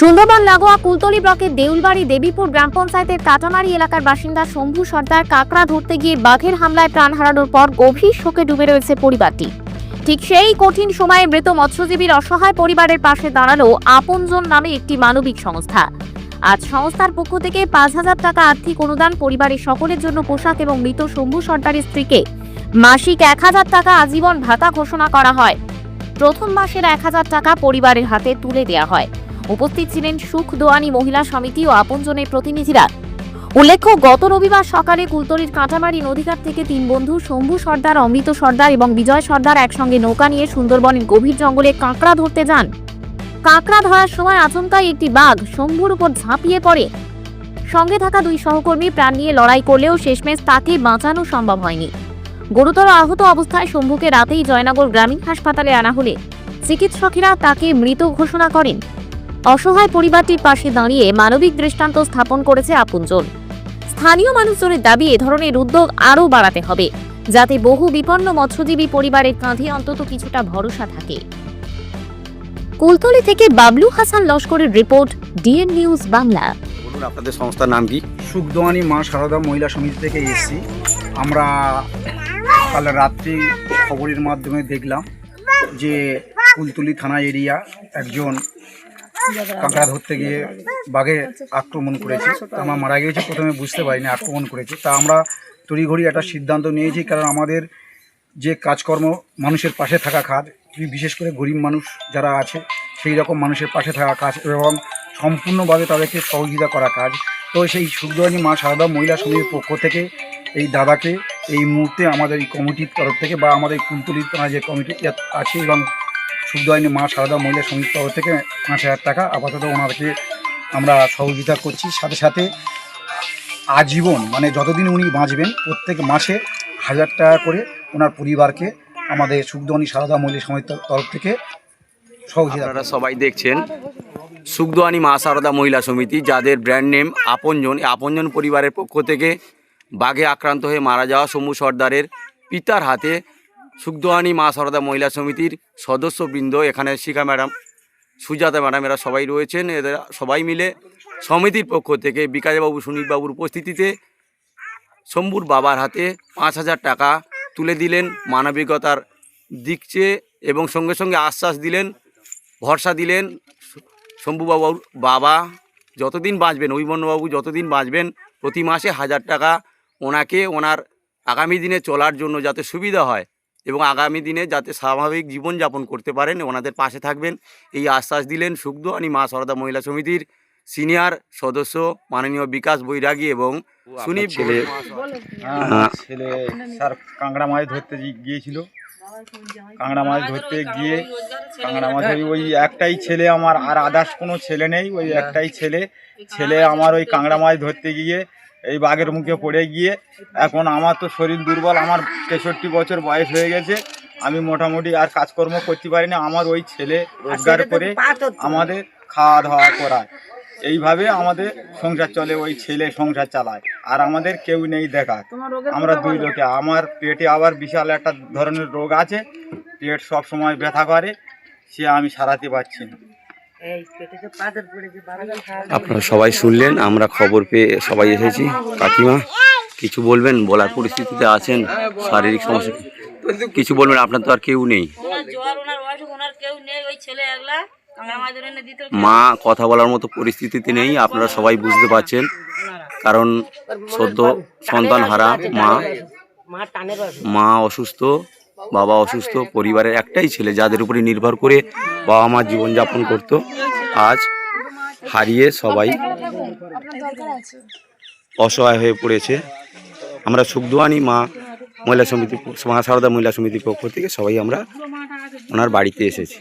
সুন্দরবন লাগোয়া কুলতলি ব্লকের দেউলবাড়ি দেবীপুর গ্রাম পঞ্চায়েতের কাটামারি এলাকার বাসিন্দা শম্ভু সর্দার কাকড়া ধরতে গিয়ে বাঘের হামলায় প্রাণ হারানোর পর গভীর শোকে ডুবে রয়েছে পরিবারটি। ঠিক সেই কঠিন সময়ে মৃত মৎস্যজীবীর অসহায় পরিবারের পাশে দাঁড়াল আপনজন নামে একটি মানবিক সংস্থা। আজ সংস্থার পক্ষ থেকে পাঁচ হাজার টাকা আর্থিক অনুদান পরিবারের সকলের জন্য পোশাক এবং মৃত শম্ভু সর্দারের স্ত্রীকে মাসিক এক হাজার টাকা আজীবন ভাতা ঘোষণা করা হয়। প্রথম মাসের এক হাজার টাকা পরিবারের হাতে তুলে দেওয়া হয়। উপস্থিত ছিলেন সুখ দোয়ানি মহিলা সমিতি ও আপনজনের প্রতিনিধিরা। উল্লেখ্য, গত রবিবার সকালে কুলতলির কাঁটামারি নদীঘাট থেকে তিন বন্ধু শম্ভু সর্দার, অমৃত সর্দার এবং বিজয় সর্দার একসঙ্গে নৌকা নিয়ে সুন্দরবনের গভীর জঙ্গলে কাঁকড়া ধরতে যান। কাঁকড়া ধরার সময় আচমকাই একটি বাঘ শম্ভুর উপর ঝাঁপিয়ে পড়ে। সঙ্গে থাকা দুই সহকর্মী প্রাণ নিয়ে লড়াই করলেও শেষমেশ তাকে বাঁচানো সম্ভব হয়নি। গুরুতর আহত অবস্থায় শম্ভুকে রাতেই জয়নগর গ্রামীণ হাসপাতালে আনা হলে। চিকিৎসকেরা তাকে মৃত ঘোষণা করেন। অসহায় পরিবারটির পাশে দাঁড়িয়ে মানবিক দৃষ্টান্ত স্থাপন করেছে আপনজন। স্থানীয় মানুষজনের দাবি এ ধরনের উদ্যোগ আরও বাড়াতে হবে যাতে বহু বিপন্ন মৎস্যজীবী পরিবারের কাঁধে অন্তত কিছুটা ভরসা থাকে। কুলতলি থেকে বাবলু হাসান লস্করের রিপোর্ট ডিএন নিউজ বাংলা। বলুন আপনাদের সংস্থার নাম কি? সুখদোয়ানি মা সারদা মহিলা সমিতি থেকে এসেছি। আমরা কাল রাত্রি খবরের মাধ্যমে দেখলাম যে কুলতুলি থানা এরিয়া একজন কাঁকড়া ধরতে গিয়ে বাঘে আক্রমণ করেছে। তা আমরা মারা গিয়েছে প্রথমে বুঝতে পারিনি আক্রমণ করেছে। তা আমরা তড়িঘড়ি একটা সিদ্ধান্ত নিয়েছি কারণ আমাদের যে কাজকর্ম মানুষের পাশে থাকা কাজ বিশেষ করে গরিব মানুষ যারা আছে সেই রকম মানুষের পাশে থাকা কাজ এবং সম্পূর্ণভাবে তাদেরকে সহযোগিতা করা কাজ। তো সেই সুখদোয়ানি মা সারদা মহিলা সমিতির পক্ষ থেকে এই দাদাকে এই মুহূর্তে আমাদের এই কমিটির তরফ থেকে বা আমাদের এই কুলতলির যে কমিটি আছে এবং সুখদোয়ানি মা সারদা মহিলা সমিতির তরফ থেকে পাঁচ হাজার টাকা আপাতত ওনাদেরকে আমরা সহযোগিতা করছি। সাথে সাথে আজীবন মানে যতদিন উনি বাঁচবেন, প্রত্যেক মাসে হাজার টাকা করে ওনার পরিবারকে আমাদের সুখদোয়ানি সারদা মহিলা সমিতির তরফ থেকে সহযোগিতা সবাই দেখছেন সুখদোয়ানি মা সারদা মহিলা সমিতি, যাদের ব্র্যান্ড নেম আপনজন আপনজন পরিবারের পক্ষ থেকে বাঘে আক্রান্ত হয়ে মারা যাওয়া সমু সর্দারের পিতার হাতে সুখদোয়ানি মা সরদা মহিলা সমিতির সদস্যবৃন্দ এখানে শিখা ম্যাডাম, সুজাতা ম্যাডাম এরা সবাই রয়েছেন। এদের সবাই মিলে সমিতির পক্ষ থেকে বিকাশবাবু, সুনীলবাবুর উপস্থিতিতে শম্ভুর বাবার হাতে পাঁচ হাজার টাকা তুলে দিলেন মানবিকতার দিক চেয়ে এবং সঙ্গে সঙ্গে আশ্বাস দিলেন, ভরসা দিলেন শম্ভুবাবুর বাবা। যতদিন বাঁচবেন, অভিমন্যবাবু যতদিন বাঁচবেন, প্রতি মাসে হাজার টাকা ওনাকে ওনার আগামী দিনে চলার জন্য যাতে সুবিধা হয় এবং আগামী দিনে যাতে স্বাভাবিক জীবনযাপন করতে পারেন ওনাদের পাশে থাকবেন। এই আশ্বাস দিলেন সুখদোয়ানি মা সরদা মহিলা সমিতির সিনিয়র সদস্য মাননীয় বিকাশ বৈরাগী এবং সুনীপ ছেলে হ্যাঁ, ছেলে স্যার কাঁকড়া মাছ ধরতে গিয়েছিল। কাঁকড়া মাছ ধরতে গিয়ে কাঁকড়া মাছ ওই ওই একটাই ছেলে আমার আর আদার্স কোনো ছেলে নেই। ওই একটাই ছেলে। ছেলে আমার ওই কাঁকড়া মাছ ধরতে গিয়ে এই বাঘের মুখে পড়ে গিয়ে এখন আমার তো শরীর দুর্বল আমার তেষট্টি বছর বয়স হয়ে গেছে আমি মোটামুটি আর কাজকর্ম করতে পারি না আমার ওই ছেলে রোজগার করে আমাদের খাওয়া দাওয়া করায়। এইভাবে আমাদের সংসার চলে ওই ছেলে সংসার চালায় আর আমাদের কেউ নেই দেখার। আমরা দুই লোকে আমার পেটে আবার বিশাল একটা ধরনের রোগ আছে পেট সব সময় ব্যথা করে সে আমি সারাতে পারছি না। আপনারা সবাই শুনলেন আমরা খবর পেয়ে সবাই এসেছি। কাকিমা কিছু বলবেন? বলার পরিস্থিতিতে আছেন শারীরিক সমস্যা কিছু বলবেন? আপনার তো আর কেউ নেই। মা কথা বলার মতো পরিস্থিতিতে নেই আপনারা সবাই বুঝতে পারছেন। কারণ সদ্য সন্তান হারা মা মা অসুস্থ বাবা অসুস্থ, পরিবারের একটাই ছেলে যাদের উপরে নির্ভর করে বাবা মা জীবনযাপন করতো। আজ হারিয়ে সবাই অসহায় হয়ে পড়েছে। আমরা সুখদুয়ানি মা মহিলা সমিতি, মা সারদা মহিলা সমিতির পক্ষ থেকে সবাই আমরা ওনার বাড়িতে এসেছি।